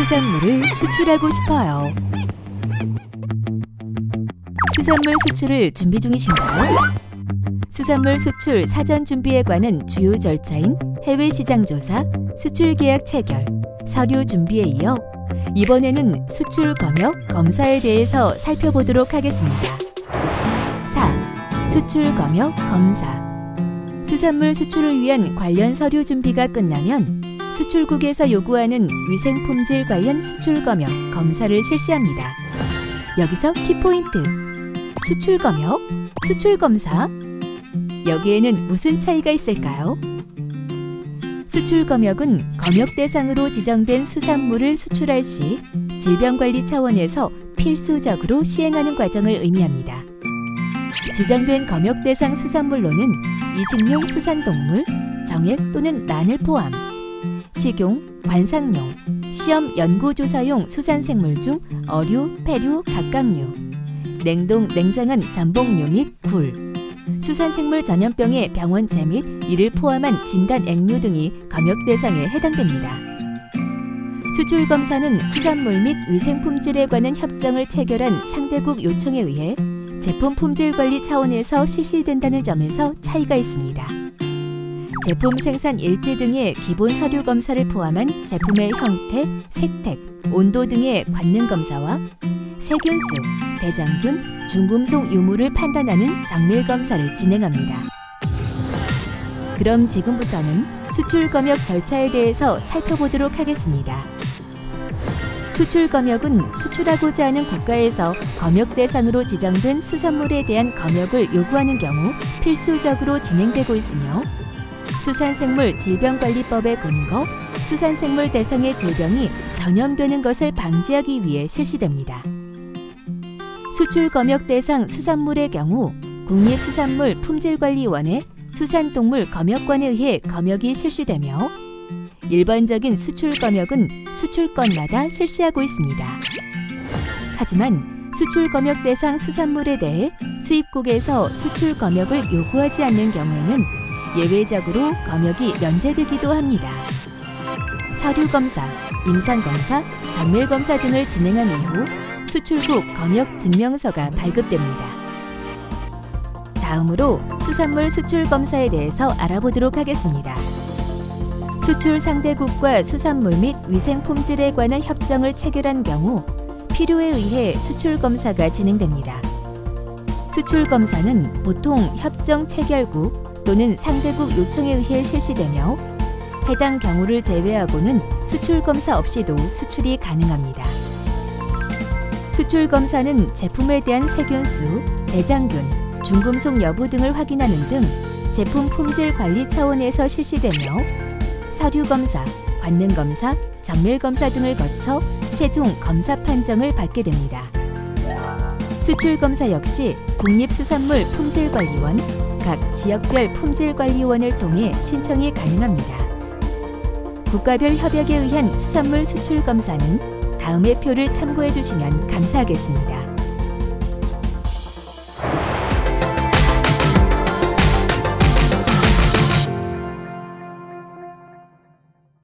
수산물을 수출하고 싶어요. 수산물 수출을 준비 중이신가요? 수산물 수출 사전 준비에 관한 주요 절차인 해외 시장 조사, 수출 계약 체결, 서류 준비에 이어 이번에는 수출 검역 검사에 대해서 살펴보도록 하겠습니다. 4. 수출 검역 검사 수산물 수출을 위한 관련 서류 준비가 끝나면 수출국에서 요구하는 위생 품질 관련 수출 검역 검사를 실시합니다. 여기서 키포인트. 수출 검역, 수출 검사. 여기에는 무슨 차이가 있을까요? 수출 검역은 검역 대상으로 지정된 수산물을 수출할 시 질병관리 차원에서 필수적으로 시행하는 과정을 의미합니다. 지정된 검역 대상 수산물로는 이식용 수산동물, 정액 또는 난을 포함, 식용, 관상용, 시험 연구조사용 수산생물 중 어류, 폐류, 각각류, 냉동, 냉장한 전복류 및 굴, 수산생물 전염병의 병원체 및 이를 포함한 진단 액류 등이 검역 대상에 해당됩니다. 수출 검사는 수산물 및 위생 품질에 관한 협정을 체결한 상대국 요청에 의해 제품 품질 관리 차원에서 실시된다는 점에서 차이가 있습니다. 제품 생산 일지 등의 기본 서류 검사를 포함한 제품의 형태, 색택, 온도 등의 관능 검사와 세균수, 대장균, 중금속 유무를 판단하는 정밀 검사를 진행합니다. 그럼 지금부터는 수출 검역 절차에 대해서 살펴보도록 하겠습니다. 수출 검역은 수출하고자 하는 국가에서 검역 대상으로 지정된 수산물에 대한 검역을 요구하는 경우 필수적으로 진행되고 있으며 수산생물 질병관리법의 근거, 수산생물 대상의 질병이 전염되는 것을 방지하기 위해 실시됩니다. 수출 검역 대상 수산물의 경우 국립수산물 품질관리원의 수산동물 검역관에 의해 검역이 실시되며 일반적인 수출 검역은 수출권마다 실시하고 있습니다. 하지만 수출 검역 대상 수산물에 대해 수입국에서 수출 검역을 요구하지 않는 경우에는 예외적으로 검역이 면제되기도 합니다. 서류 검사, 임상 검사, 정밀 검사 등을 진행한 이후 수출국 검역 증명서가 발급됩니다. 다음으로 수산물 수출 검사에 대해서 알아보도록 하겠습니다. 수출 상대국과 수산물 및 위생 품질에 관한 협정을 체결한 경우 필요에 의해 수출 검사가 진행됩니다. 수출 검사는 보통 협정 체결국 또는 상대국 요청에 의해 실시되며 해당 경우를 제외하고는 수출 검사 없이도 수출이 가능합니다. 수출 검사는 제품에 대한 세균수, 대장균, 중금속 여부 등을 확인하는 등 제품 품질 관리 차원에서 실시되며 서류 검사, 관능 검사, 정밀 검사 등을 거쳐 최종 검사 판정을 받게 됩니다. 수출 검사 역시 국립수산물 품질관리원, 각 지역별 품질관리원을 통해 신청이 가능합니다. 국가별 협약에 의한 수산물 수출 검사는 다음의 표를 참고해 주시면 감사하겠습니다.